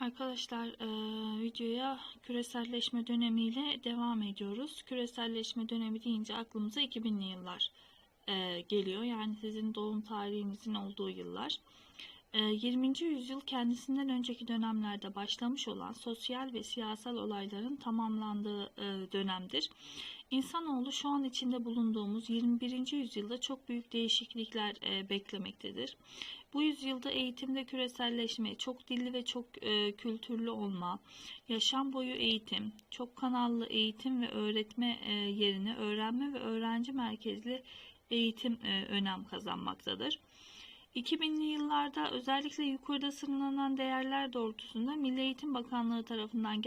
Arkadaşlar e, videoya küreselleşme dönemiyle devam ediyoruz. Küreselleşme dönemi deyince aklımıza 2000'li yıllar e, geliyor. Yani sizin doğum tarihinizin olduğu yıllar. E, 20. yüzyıl kendisinden önceki dönemlerde başlamış olan sosyal ve siyasal olayların tamamlandığı e, dönemdir. İnsanoğlu şu an içinde bulunduğumuz 21. yüzyılda çok büyük değişiklikler e, beklemektedir. Bu yüzyılda eğitimde küreselleşme, çok dilli ve çok e, kültürlü olma, yaşam boyu eğitim, çok kanallı eğitim ve öğretme e, yerine öğrenme ve öğrenci merkezli eğitim e, önem kazanmaktadır. 2000'li yıllarda özellikle yukarıda sınırlanan değerler doğrultusunda Milli Eğitim Bakanlığı tarafından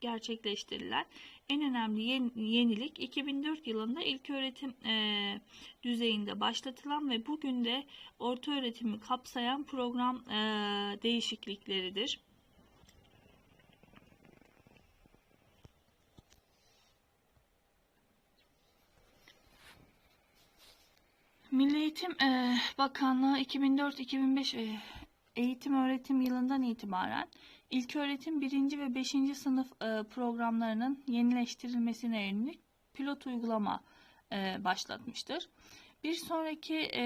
gerçekleştirilen en önemli yenilik 2004 yılında ilk öğretim e, düzeyinde başlatılan ve bugün de orta öğretimi kapsayan program e, değişiklikleridir. Milli Eğitim e, Bakanlığı 2004-2005 e, eğitim öğretim yılından itibaren ilk öğretim 1. ve 5. sınıf e, programlarının yenileştirilmesine yönelik pilot uygulama e, başlatmıştır. Bir sonraki e,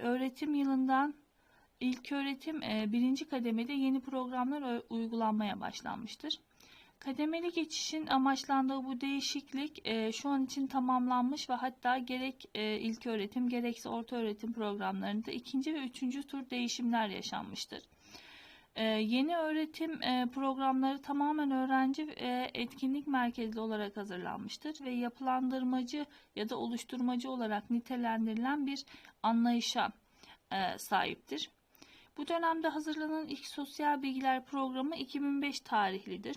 öğretim yılından ilk öğretim e, birinci kademede yeni programlar uygulanmaya başlanmıştır. Kademeli geçişin amaçlandığı bu değişiklik e, şu an için tamamlanmış ve hatta gerek e, ilk öğretim gerekse orta öğretim programlarında ikinci ve üçüncü tur değişimler yaşanmıştır. E, yeni öğretim e, programları tamamen öğrenci e, etkinlik merkezli olarak hazırlanmıştır ve yapılandırmacı ya da oluşturmacı olarak nitelendirilen bir anlayışa e, sahiptir. Bu dönemde hazırlanan ilk sosyal bilgiler programı 2005 tarihlidir.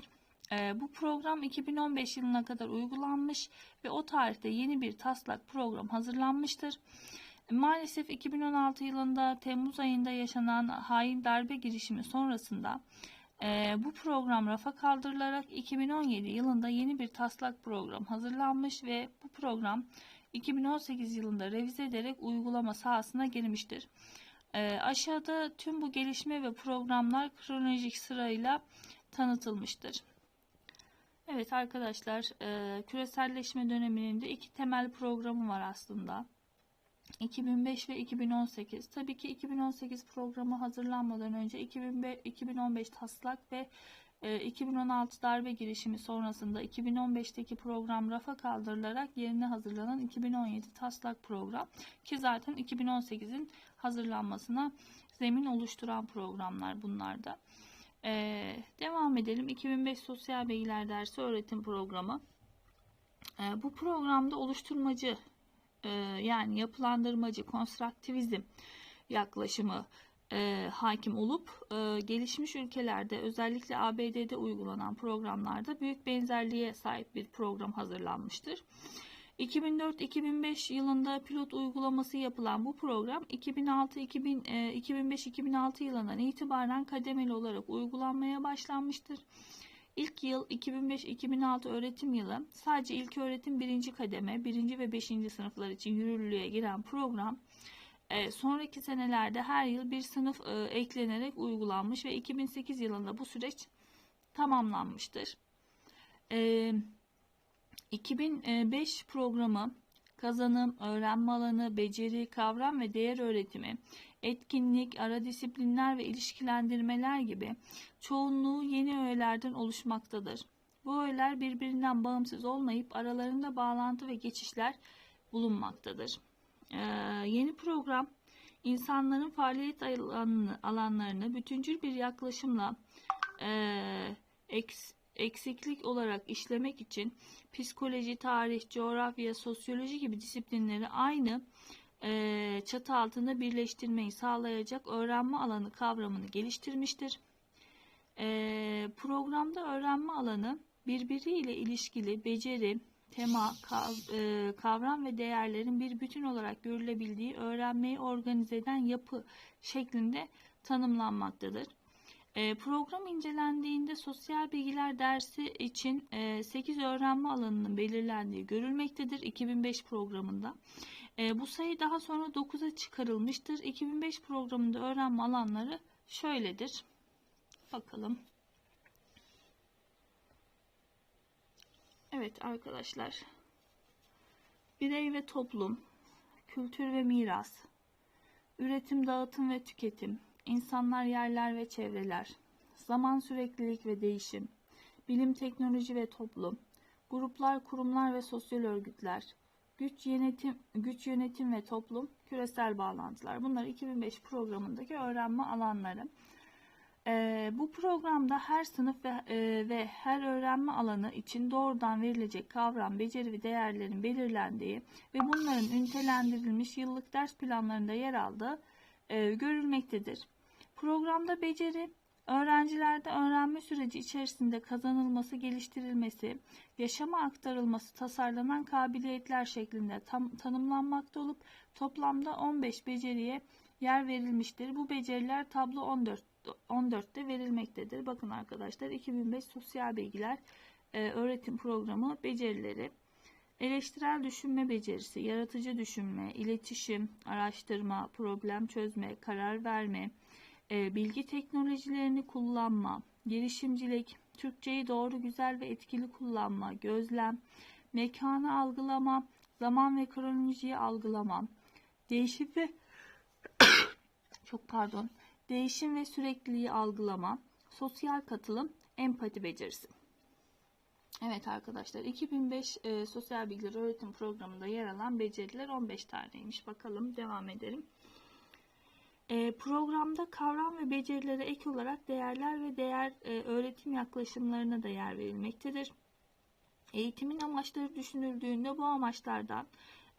E, bu program 2015 yılına kadar uygulanmış ve o tarihte yeni bir taslak program hazırlanmıştır. Maalesef 2016 yılında Temmuz ayında yaşanan hain darbe girişimi sonrasında e, bu program rafa kaldırılarak 2017 yılında yeni bir taslak program hazırlanmış ve bu program 2018 yılında revize ederek uygulama sahasına girmiştir. E, aşağıda tüm bu gelişme ve programlar kronolojik sırayla tanıtılmıştır. Evet arkadaşlar e, küreselleşme döneminin de iki temel programı var aslında. 2005 ve 2018. Tabii ki 2018 programı hazırlanmadan önce 2005, 2015 taslak ve 2016 darbe girişimi sonrasında 2015'teki program rafa kaldırılarak yerine hazırlanan 2017 taslak program ki zaten 2018'in hazırlanmasına zemin oluşturan programlar bunlar da. Ee, devam edelim. 2005 Sosyal Bilgiler Dersi Öğretim Programı. Ee, bu programda oluşturmacı e, yani yapılandırmacı, konstruktivizm yaklaşımı e, hakim olup e, gelişmiş ülkelerde özellikle ABD'de uygulanan programlarda büyük benzerliğe sahip bir program hazırlanmıştır. 2004-2005 yılında pilot uygulaması yapılan bu program 2006-2005-2006 e, yılından itibaren kademeli olarak uygulanmaya başlanmıştır. İlk yıl 2005-2006 öğretim yılı sadece ilk öğretim birinci kademe, birinci ve beşinci sınıflar için yürürlüğe giren program e, sonraki senelerde her yıl bir sınıf e, eklenerek uygulanmış ve 2008 yılında bu süreç tamamlanmıştır. E, 2005 programı kazanım, öğrenme alanı, beceri, kavram ve değer öğretimi, etkinlik, ara disiplinler ve ilişkilendirmeler gibi çoğunluğu yeni öğelerden oluşmaktadır. Bu öğeler birbirinden bağımsız olmayıp aralarında bağlantı ve geçişler bulunmaktadır. Ee, yeni program insanların faaliyet alanını, alanlarını bütüncül bir yaklaşımla e, eks, eksiklik olarak işlemek için psikoloji, tarih, coğrafya, sosyoloji gibi disiplinleri aynı e, çatı altında birleştirmeyi sağlayacak öğrenme alanı kavramını geliştirmiştir. E, programda öğrenme alanı birbiriyle ilişkili beceri, tema, e, kavram ve değerlerin bir bütün olarak görülebildiği öğrenmeyi organize eden yapı şeklinde tanımlanmaktadır. Ee, program incelendiğinde sosyal bilgiler dersi için e, 8 öğrenme alanının belirlendiği görülmektedir 2005 programında. E, bu sayı daha sonra 9'a çıkarılmıştır. 2005 programında öğrenme alanları şöyledir. Bakalım. Evet arkadaşlar. Birey ve toplum, kültür ve miras, üretim, dağıtım ve tüketim, insanlar, yerler ve çevreler, zaman süreklilik ve değişim, bilim, teknoloji ve toplum, gruplar, kurumlar ve sosyal örgütler, güç yönetim, güç yönetim ve toplum, küresel bağlantılar. Bunlar 2005 programındaki öğrenme alanları. Ee, bu programda her sınıf ve, e, ve her öğrenme alanı için doğrudan verilecek kavram, beceri ve değerlerin belirlendiği ve bunların ünitelendirilmiş yıllık ders planlarında yer aldığı e, görülmektedir. Programda beceri, öğrencilerde öğrenme süreci içerisinde kazanılması, geliştirilmesi, yaşama aktarılması tasarlanan kabiliyetler şeklinde tam, tanımlanmakta olup toplamda 15 beceriye yer verilmiştir. Bu beceriler tablo 14 14'te verilmektedir. Bakın arkadaşlar 2005 Sosyal Bilgiler e, Öğretim Programı becerileri eleştirel düşünme becerisi, yaratıcı düşünme, iletişim, araştırma, problem çözme, karar verme, e, bilgi teknolojilerini kullanma, girişimcilik, Türkçeyi doğru, güzel ve etkili kullanma, gözlem, mekanı algılama, zaman ve kronolojiyi algılama, değişim ve çok pardon, değişim ve sürekliliği algılama, sosyal katılım, empati becerisi. Evet arkadaşlar 2005 e, Sosyal Bilgiler Öğretim Programı'nda yer alan beceriler 15 taneymiş. Bakalım devam edelim. E, programda kavram ve becerilere ek olarak değerler ve değer e, öğretim yaklaşımlarına da yer verilmektedir. Eğitimin amaçları düşünüldüğünde bu amaçlardan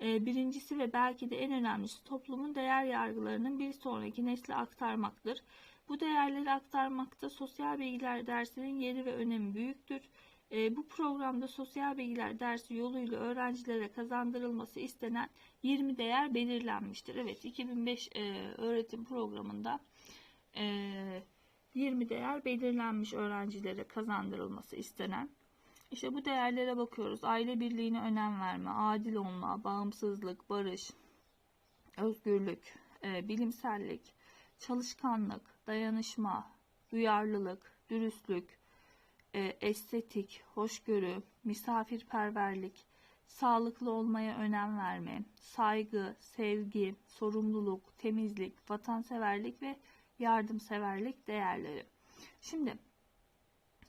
e, birincisi ve belki de en önemlisi toplumun değer yargılarının bir sonraki nesle aktarmaktır. Bu değerleri aktarmakta sosyal bilgiler dersinin yeri ve önemi büyüktür. E, bu programda sosyal bilgiler dersi yoluyla öğrencilere kazandırılması istenen 20 değer belirlenmiştir. Evet 2005 e, öğretim programında 20 değer belirlenmiş öğrencilere kazandırılması istenen. İşte bu değerlere bakıyoruz. Aile birliğine önem verme, adil olma, bağımsızlık, barış, özgürlük, e, bilimsellik, çalışkanlık, dayanışma, duyarlılık, dürüstlük, e, estetik, hoşgörü, misafirperverlik, sağlıklı olmaya önem verme, saygı, sevgi, sorumluluk, temizlik, vatanseverlik ve yardımseverlik değerleri. Şimdi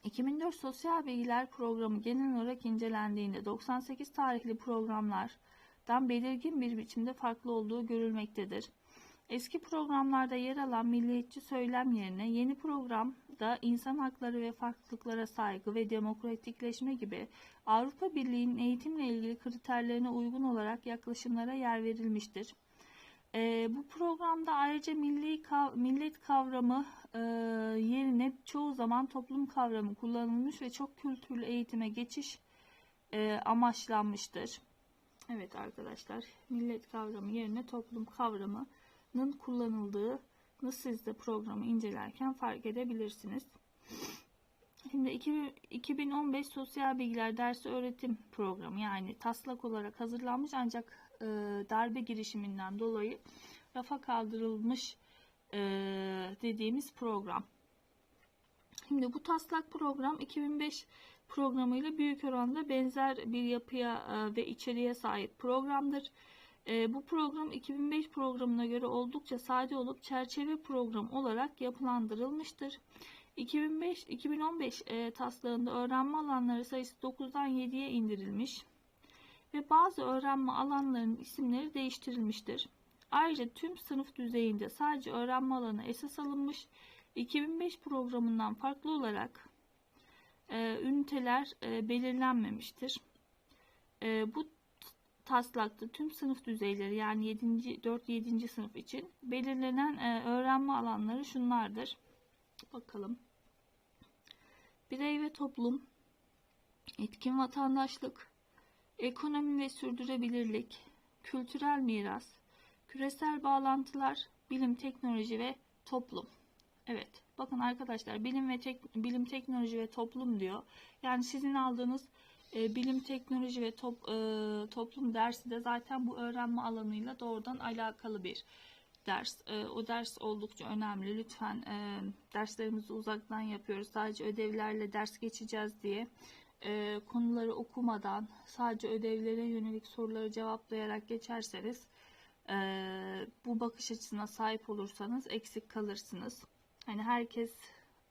2004 Sosyal Bilgiler Programı genel olarak incelendiğinde 98 tarihli programlardan belirgin bir biçimde farklı olduğu görülmektedir. Eski programlarda yer alan milliyetçi söylem yerine yeni programda insan hakları ve farklılıklara saygı ve demokratikleşme gibi Avrupa Birliği'nin eğitimle ilgili kriterlerine uygun olarak yaklaşımlara yer verilmiştir. E, bu programda ayrıca milli kav millet kavramı e, yerine çoğu zaman toplum kavramı kullanılmış ve çok kültürlü eğitime geçiş e, amaçlanmıştır. Evet arkadaşlar millet kavramı yerine toplum kavramının kullanıldığını siz de programı incelerken fark edebilirsiniz. Şimdi 2015 Sosyal Bilgiler Dersi Öğretim Programı yani taslak olarak hazırlanmış ancak e, darbe girişiminden dolayı rafa kaldırılmış e, dediğimiz program. Şimdi bu taslak program 2005 programıyla büyük oranda benzer bir yapıya e, ve içeriğe sahip programdır. E, bu program 2005 programına göre oldukça sade olup çerçeve program olarak yapılandırılmıştır. 2005-2015 e, taslağında öğrenme alanları sayısı 9'dan 7'ye indirilmiş ve bazı öğrenme alanlarının isimleri değiştirilmiştir. Ayrıca tüm sınıf düzeyinde sadece öğrenme alanı esas alınmış. 2005 programından farklı olarak e, üniteler e, belirlenmemiştir. E, bu taslakta tüm sınıf düzeyleri yani 7. 4-7. sınıf için belirlenen e, öğrenme alanları şunlardır. Bakalım. Birey ve toplum, etkin vatandaşlık, ekonomi ve sürdürülebilirlik, kültürel miras, küresel bağlantılar, bilim, teknoloji ve toplum. Evet, bakın arkadaşlar bilim ve tek, bilim, teknoloji ve toplum diyor. Yani sizin aldığınız e, bilim, teknoloji ve top, e, toplum dersi de zaten bu öğrenme alanıyla doğrudan alakalı bir ders. E, o ders oldukça önemli. Lütfen e, derslerimizi uzaktan yapıyoruz. Sadece ödevlerle ders geçeceğiz diye e, konuları okumadan sadece ödevlere yönelik soruları cevaplayarak geçerseniz e, bu bakış açısına sahip olursanız eksik kalırsınız. Hani herkes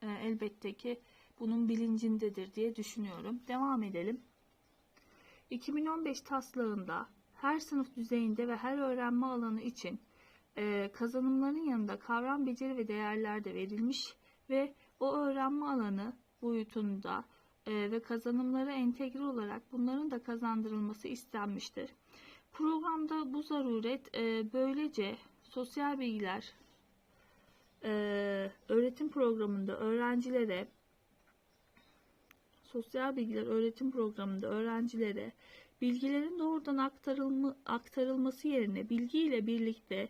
e, elbette ki bunun bilincindedir diye düşünüyorum. Devam edelim. 2015 taslağında her sınıf düzeyinde ve her öğrenme alanı için e, kazanımların yanında kavram, beceri ve değerler de verilmiş ve o öğrenme alanı boyutunda e, ve kazanımlara entegre olarak bunların da kazandırılması istenmiştir. Programda bu zaruret e, böylece sosyal bilgiler e, öğretim programında öğrencilere sosyal bilgiler öğretim programında öğrencilere bilgilerin doğrudan aktarılma, aktarılması yerine bilgi ile birlikte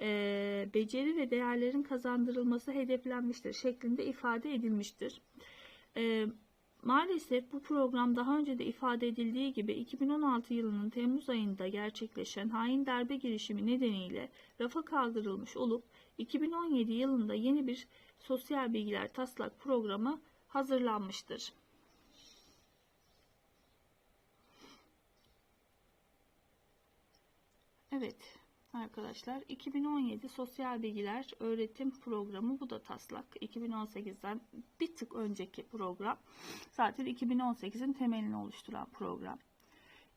e, beceri ve değerlerin kazandırılması hedeflenmiştir şeklinde ifade edilmiştir. E, maalesef bu program daha önce de ifade edildiği gibi 2016 yılının Temmuz ayında gerçekleşen hain darbe girişimi nedeniyle rafa kaldırılmış olup 2017 yılında yeni bir sosyal bilgiler taslak programı hazırlanmıştır. Evet arkadaşlar 2017 Sosyal Bilgiler Öğretim Programı. Bu da taslak. 2018'den bir tık önceki program. Zaten 2018'in temelini oluşturan program.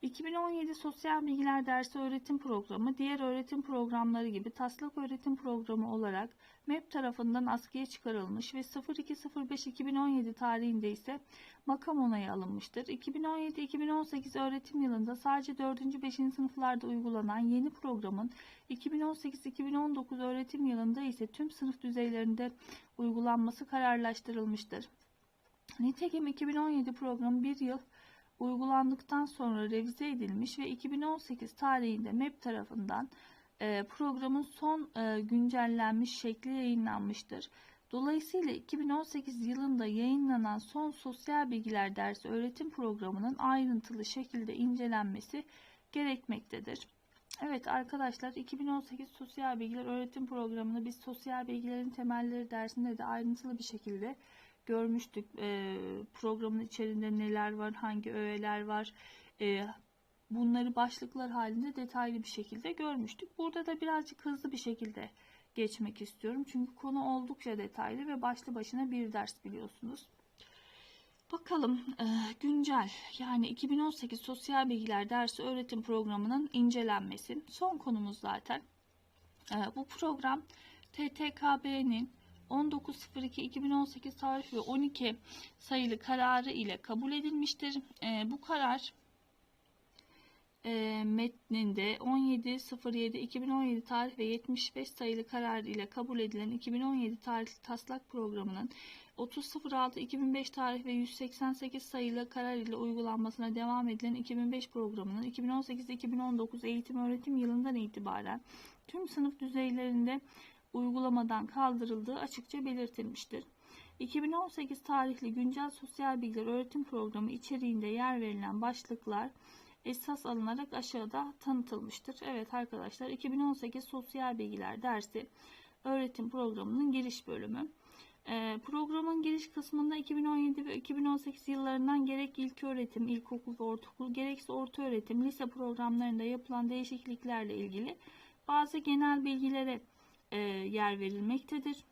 2017 Sosyal Bilgiler Dersi Öğretim Programı diğer öğretim programları gibi taslak öğretim programı olarak MEP tarafından askıya çıkarılmış ve 02.05.2017 tarihinde ise makam onayı alınmıştır. 2017-2018 öğretim yılında sadece 4. 5. sınıflarda uygulanan yeni programın 2018-2019 öğretim yılında ise tüm sınıf düzeylerinde uygulanması kararlaştırılmıştır. Nitekim 2017 programı bir yıl uygulandıktan sonra revize edilmiş ve 2018 tarihinde MEP tarafından e, programın son e, güncellenmiş şekli yayınlanmıştır. Dolayısıyla 2018 yılında yayınlanan son sosyal bilgiler dersi öğretim programının ayrıntılı şekilde incelenmesi gerekmektedir. Evet arkadaşlar 2018 sosyal bilgiler öğretim programını biz sosyal bilgilerin temelleri dersinde de ayrıntılı bir şekilde görmüştük. E, programın içerisinde neler var, hangi öğeler var, e, bunları başlıklar halinde detaylı bir şekilde görmüştük. Burada da birazcık hızlı bir şekilde geçmek istiyorum. Çünkü konu oldukça detaylı ve başlı başına bir ders biliyorsunuz. Bakalım e, güncel yani 2018 sosyal bilgiler dersi öğretim programının incelenmesi. Son konumuz zaten. E, bu program TTKB'nin 19.02.2018 tarih ve 12 sayılı kararı ile kabul edilmiştir. E, bu karar e, metninde 17.07.2017 tarih ve 75 sayılı karar ile kabul edilen 2017 tarihli taslak programının 30.06.2005 tarih ve 188 sayılı karar ile uygulanmasına devam edilen 2005 programının 2018-2019 eğitim öğretim yılından itibaren tüm sınıf düzeylerinde uygulamadan kaldırıldığı açıkça belirtilmiştir. 2018 tarihli güncel sosyal bilgiler öğretim programı içeriğinde yer verilen başlıklar esas alınarak aşağıda tanıtılmıştır. Evet arkadaşlar 2018 sosyal bilgiler dersi öğretim programının giriş bölümü. Ee, programın giriş kısmında 2017 ve 2018 yıllarından gerek ilk öğretim, ilkokul ve ortaokul gerekse orta öğretim, lise programlarında yapılan değişikliklerle ilgili bazı genel bilgilere yer verilmektedir.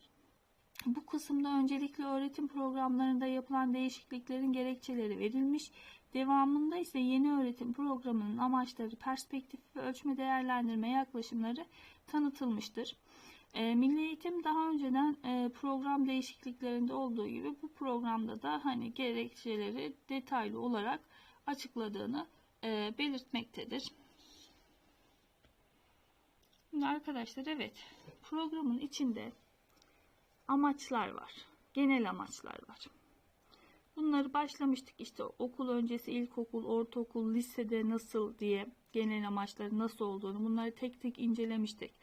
Bu kısımda öncelikle öğretim programlarında yapılan değişikliklerin gerekçeleri verilmiş, devamında ise yeni öğretim programının amaçları, perspektif ve ölçme değerlendirme yaklaşımları tanıtılmıştır. E, Milli Eğitim daha önceden e, program değişikliklerinde olduğu gibi bu programda da hani gerekçeleri detaylı olarak açıkladığını e, belirtmektedir. Şimdi arkadaşlar evet programın içinde amaçlar var. Genel amaçlar var. Bunları başlamıştık işte okul öncesi ilkokul, ortaokul, lisede nasıl diye genel amaçları nasıl olduğunu bunları tek tek incelemiştik.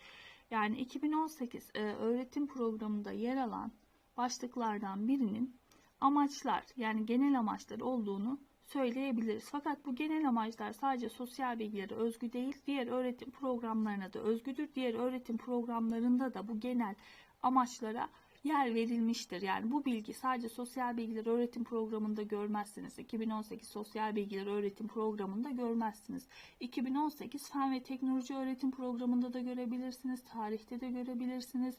Yani 2018 e, öğretim programında yer alan başlıklardan birinin amaçlar yani genel amaçları olduğunu söyleyebiliriz. Fakat bu genel amaçlar sadece sosyal bilgilere özgü değil, diğer öğretim programlarına da özgüdür. Diğer öğretim programlarında da bu genel amaçlara yer verilmiştir. Yani bu bilgi sadece sosyal bilgiler öğretim programında görmezsiniz. 2018 sosyal bilgiler öğretim programında görmezsiniz. 2018 fen ve teknoloji öğretim programında da görebilirsiniz. Tarihte de görebilirsiniz.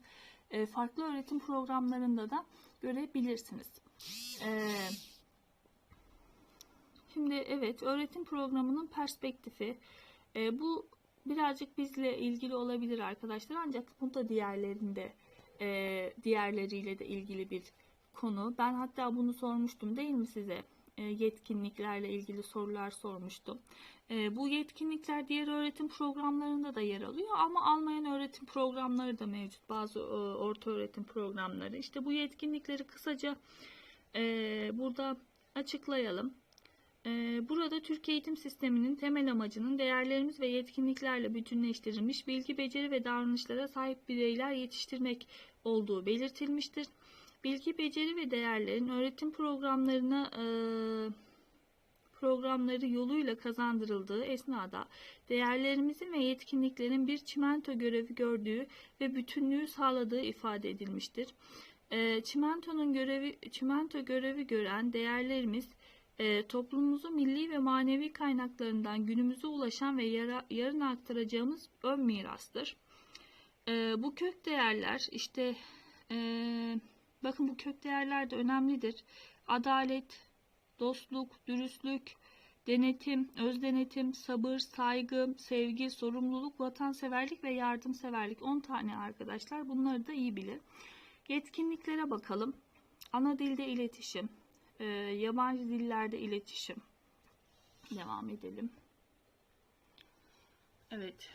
E, farklı öğretim programlarında da görebilirsiniz. E, şimdi evet öğretim programının perspektifi. E, bu birazcık bizle ilgili olabilir arkadaşlar ancak bu da diğerlerinde e, diğerleriyle de ilgili bir konu. Ben hatta bunu sormuştum değil mi size? E, yetkinliklerle ilgili sorular sormuştum. E, bu yetkinlikler diğer öğretim programlarında da yer alıyor ama almayan öğretim programları da mevcut. Bazı e, orta öğretim programları. İşte bu yetkinlikleri kısaca burada açıklayalım. E, burada Türk eğitim sisteminin temel amacının değerlerimiz ve yetkinliklerle bütünleştirilmiş bilgi, beceri ve davranışlara sahip bireyler yetiştirmek olduğu belirtilmiştir. Bilgi, beceri ve değerlerin öğretim programlarına e, programları yoluyla kazandırıldığı esnada değerlerimizin ve yetkinliklerin bir çimento görevi gördüğü ve bütünlüğü sağladığı ifade edilmiştir. E, çimentonun görevi çimento görevi gören değerlerimiz e, toplumumuzun milli ve manevi kaynaklarından günümüze ulaşan ve yara, yarın aktaracağımız ön mirastır. E, bu kök değerler işte e, bakın bu kök değerler de önemlidir. Adalet, dostluk, dürüstlük, denetim, öz denetim, sabır, saygı, sevgi, sorumluluk, vatanseverlik ve yardımseverlik 10 tane arkadaşlar. Bunları da iyi bilin. Yetkinliklere bakalım. Ana dilde iletişim, e, yabancı dillerde iletişim. Devam edelim. Evet.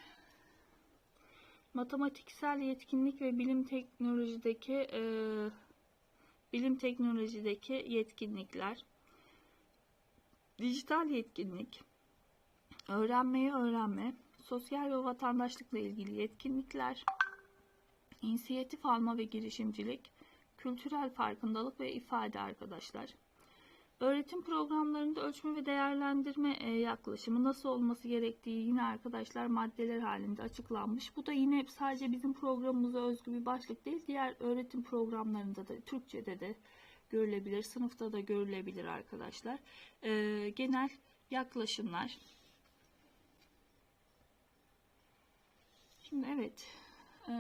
Matematiksel yetkinlik ve bilim teknolojideki e, bilim teknolojideki yetkinlikler. Dijital yetkinlik, öğrenmeyi öğrenme, sosyal ve vatandaşlıkla ilgili yetkinlikler, inisiyatif alma ve girişimcilik, kültürel farkındalık ve ifade arkadaşlar. Öğretim programlarında ölçme ve değerlendirme e, yaklaşımı nasıl olması gerektiği yine arkadaşlar maddeler halinde açıklanmış. Bu da yine sadece bizim programımıza özgü bir başlık değil. Diğer öğretim programlarında da Türkçe'de de görülebilir, sınıfta da görülebilir arkadaşlar. E, genel yaklaşımlar. Şimdi evet. Eee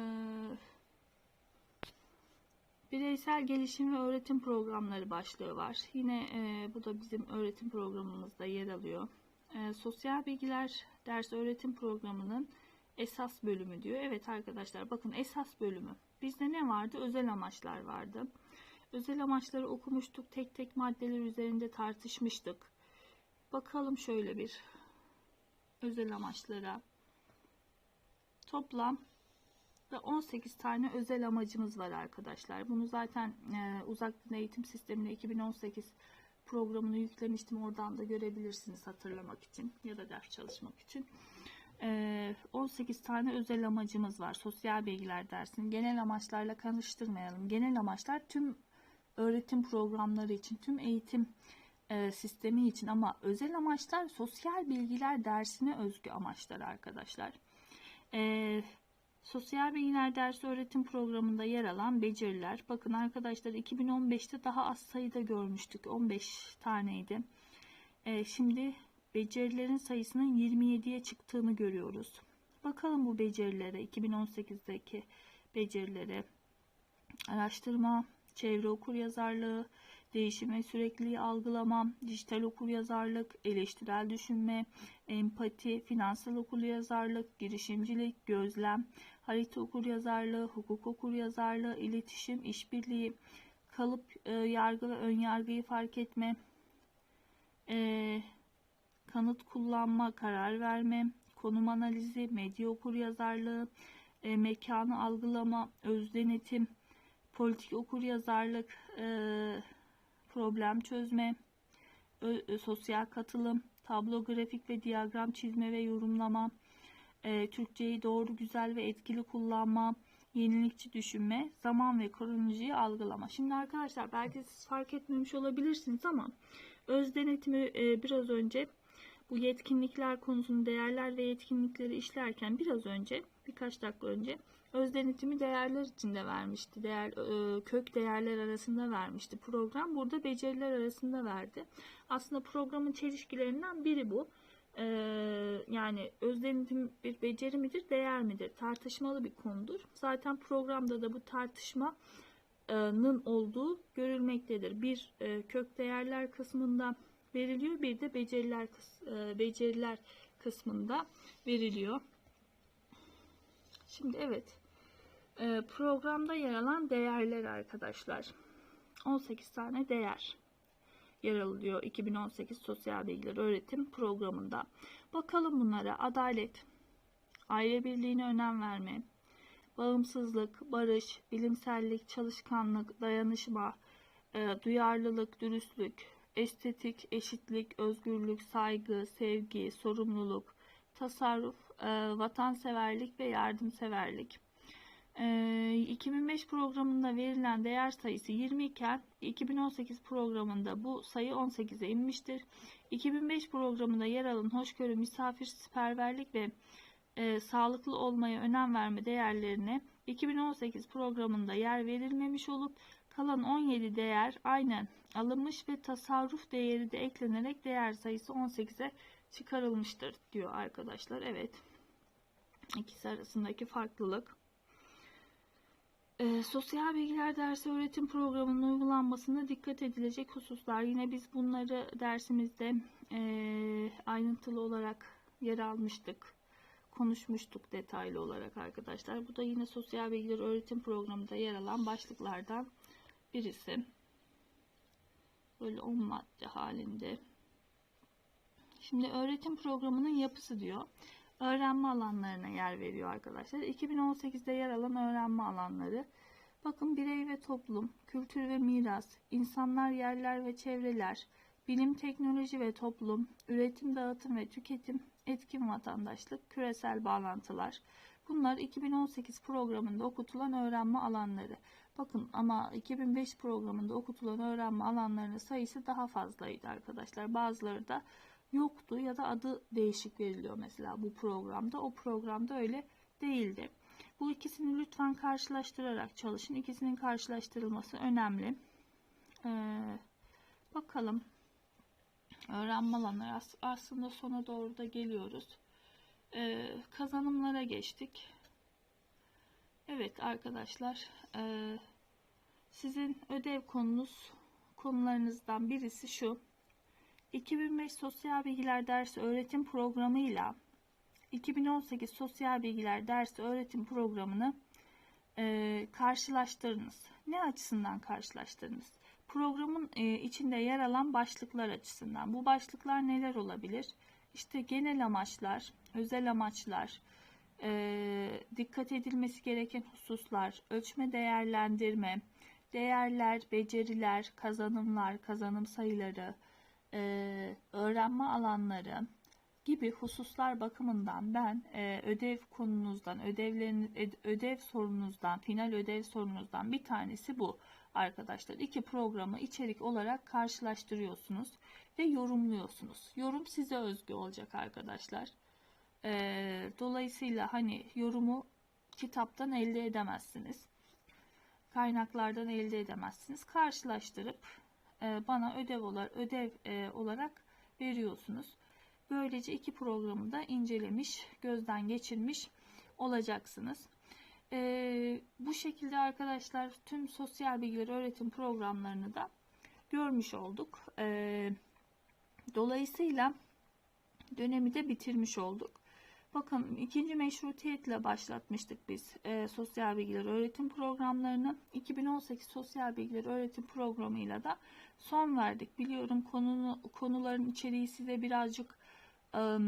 Bireysel gelişim ve öğretim programları başlığı var. Yine e, bu da bizim öğretim programımızda yer alıyor. E, sosyal bilgiler ders öğretim programının esas bölümü diyor. Evet arkadaşlar bakın esas bölümü. Bizde ne vardı? Özel amaçlar vardı. Özel amaçları okumuştuk. Tek tek maddeler üzerinde tartışmıştık. Bakalım şöyle bir özel amaçlara. Toplam da 18 tane özel amacımız var arkadaşlar. Bunu zaten e, uzaktan eğitim sistemine 2018 programını yüklemiştim. Oradan da görebilirsiniz hatırlamak için ya da ders çalışmak için. E, 18 tane özel amacımız var. Sosyal bilgiler dersini genel amaçlarla karıştırmayalım. Genel amaçlar tüm öğretim programları için, tüm eğitim e, sistemi için ama özel amaçlar sosyal bilgiler dersine özgü amaçlar arkadaşlar. Sosyal bilgiler dersi öğretim programında yer alan beceriler. Bakın arkadaşlar 2015'te daha az sayıda görmüştük. 15 taneydi. Ee, şimdi becerilerin sayısının 27'ye çıktığını görüyoruz. Bakalım bu becerilere 2018'deki becerilere. Araştırma, çevre okur yazarlığı, değişim ve sürekliliği algılama, dijital okur yazarlık, eleştirel düşünme, empati, finansal okur yazarlık, girişimcilik, gözlem, harita okur yazarlığı, hukuk okur yazarlığı, iletişim, işbirliği, kalıp e, yargı ve ön yargıyı fark etme, e, kanıt kullanma, karar verme, konum analizi, medya okur yazarlığı, e, mekanı algılama, öz denetim, politik okur yazarlık, e, problem çözme, ö, ö, sosyal katılım, tablo, grafik ve diyagram çizme ve yorumlama, e, Türkçeyi doğru, güzel ve etkili kullanma, yenilikçi düşünme, zaman ve kronolojiyi algılama. Şimdi arkadaşlar belki siz fark etmemiş olabilirsiniz ama öz denetimi e, biraz önce bu yetkinlikler konusunu değerler ve yetkinlikleri işlerken biraz önce birkaç dakika önce öz denetimi değerler içinde vermişti. Değer, e, kök değerler arasında vermişti program. Burada beceriler arasında verdi. Aslında programın çelişkilerinden biri bu. E, yani öz denetim bir beceri midir, değer midir? Tartışmalı bir konudur. Zaten programda da bu tartışmanın olduğu görülmektedir. Bir e, kök değerler kısmında veriliyor, bir de beceriler e, beceriler kısmında veriliyor. Şimdi evet programda yer alan değerler arkadaşlar. 18 tane değer yer alıyor 2018 Sosyal Bilgiler Öğretim Programı'nda. Bakalım bunlara adalet, aile birliğine önem verme, bağımsızlık, barış, bilimsellik, çalışkanlık, dayanışma, e, duyarlılık, dürüstlük, estetik, eşitlik, özgürlük, saygı, sevgi, sorumluluk, tasarruf, e, vatanseverlik ve yardımseverlik. E, 2005 programında verilen değer sayısı 20 iken 2018 programında bu sayı 18'e inmiştir. 2005 programında yer alan hoşgörü, misafirperverlik ve e, sağlıklı olmaya önem verme değerlerine 2018 programında yer verilmemiş olup kalan 17 değer aynen alınmış ve tasarruf değeri de eklenerek değer sayısı 18'e çıkarılmıştır diyor arkadaşlar. Evet. İkisi arasındaki farklılık. E, sosyal bilgiler dersi öğretim programının uygulanmasında dikkat edilecek hususlar. Yine biz bunları dersimizde e, ayrıntılı olarak yer almıştık. Konuşmuştuk detaylı olarak arkadaşlar. Bu da yine sosyal bilgiler öğretim programında yer alan başlıklardan birisi. Böyle 10 madde halinde. Şimdi öğretim programının yapısı diyor. Öğrenme alanlarına yer veriyor arkadaşlar. 2018'de yer alan öğrenme alanları. Bakın birey ve toplum, kültür ve miras, insanlar, yerler ve çevreler, bilim, teknoloji ve toplum, üretim, dağıtım ve tüketim, etkin vatandaşlık, küresel bağlantılar. Bunlar 2018 programında okutulan öğrenme alanları. Bakın ama 2005 programında okutulan öğrenme alanlarının sayısı daha fazlaydı arkadaşlar. Bazıları da yoktu ya da adı değişik veriliyor mesela bu programda. O programda öyle değildi. Bu ikisini lütfen karşılaştırarak çalışın. İkisinin karşılaştırılması önemli. Ee, bakalım. Öğrenme alanları aslında sona doğru da geliyoruz. Ee, kazanımlara geçtik. Evet arkadaşlar. E, sizin ödev konunuz konularınızdan birisi şu. 2005 Sosyal Bilgiler Dersi Öğretim Programı ile 2018 Sosyal Bilgiler Dersi Öğretim Programını e, karşılaştırınız. Ne açısından karşılaştırınız? Programın e, içinde yer alan başlıklar açısından. Bu başlıklar neler olabilir? İşte genel amaçlar, özel amaçlar, e, dikkat edilmesi gereken hususlar, ölçme değerlendirme, değerler, beceriler, kazanımlar, kazanım sayıları, e, öğrenme alanları gibi hususlar bakımından ben e, ödev konunuzdan, ödevlerin, ödev sorunuzdan, final ödev sorunuzdan bir tanesi bu arkadaşlar. İki programı içerik olarak karşılaştırıyorsunuz ve yorumluyorsunuz. Yorum size özgü olacak arkadaşlar. E, dolayısıyla hani yorumu kitaptan elde edemezsiniz. Kaynaklardan elde edemezsiniz. Karşılaştırıp bana ödev olarak ödev e, olarak veriyorsunuz. Böylece iki programı da incelemiş, gözden geçirmiş olacaksınız. E, bu şekilde arkadaşlar tüm sosyal bilgiler öğretim programlarını da görmüş olduk. E, dolayısıyla dönemi de bitirmiş olduk. Bakın ikinci meşrutiyetle başlatmıştık biz e, sosyal bilgiler öğretim programlarını. 2018 sosyal bilgiler öğretim programıyla da son verdik. Biliyorum konu, konuların içeriği size birazcık e,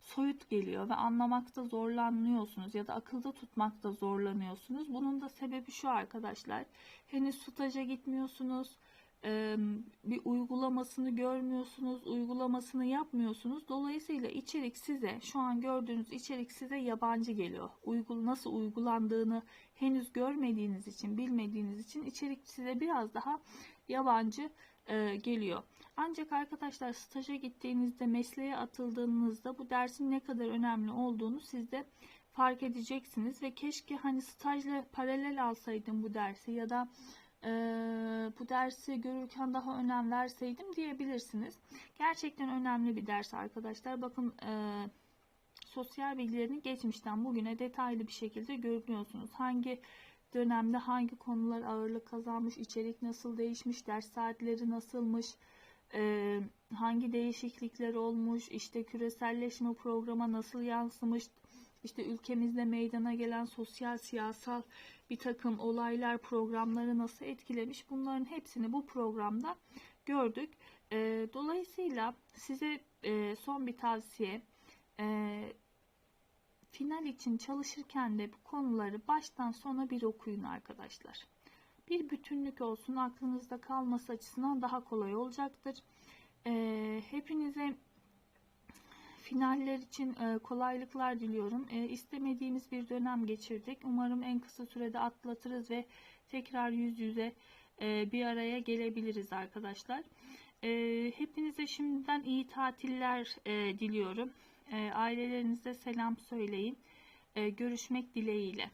soyut geliyor ve anlamakta zorlanıyorsunuz ya da akılda tutmakta zorlanıyorsunuz. Bunun da sebebi şu arkadaşlar. Henüz staja gitmiyorsunuz bir uygulamasını görmüyorsunuz, uygulamasını yapmıyorsunuz. Dolayısıyla içerik size, şu an gördüğünüz içerik size yabancı geliyor. Uygul nasıl uygulandığını henüz görmediğiniz için, bilmediğiniz için içerik size biraz daha yabancı e, geliyor. Ancak arkadaşlar staja gittiğinizde, mesleğe atıldığınızda bu dersin ne kadar önemli olduğunu siz de fark edeceksiniz ve keşke hani stajla paralel alsaydım bu dersi ya da e, bu dersi görürken daha önem verseydim diyebilirsiniz. Gerçekten önemli bir ders arkadaşlar. Bakın e, sosyal bilgilerini geçmişten bugüne detaylı bir şekilde görüyorsunuz. Hangi dönemde hangi konular ağırlık kazanmış, içerik nasıl değişmiş, ders saatleri nasılmış, e, hangi değişiklikler olmuş, işte küreselleşme programa nasıl yansımış, işte ülkemizde meydana gelen sosyal, siyasal bir takım olaylar, programları nasıl etkilemiş bunların hepsini bu programda gördük. E, dolayısıyla size e, son bir tavsiye, e, final için çalışırken de bu konuları baştan sona bir okuyun arkadaşlar. Bir bütünlük olsun aklınızda kalması açısından daha kolay olacaktır. Ee, hepinize finaller için e, kolaylıklar diliyorum. E, istemediğimiz bir dönem geçirdik. Umarım en kısa sürede atlatırız ve tekrar yüz yüze e, bir araya gelebiliriz arkadaşlar. E, hepinize şimdiden iyi tatiller diliyorum. E, ailelerinize selam söyleyin. Görüşmek dileğiyle.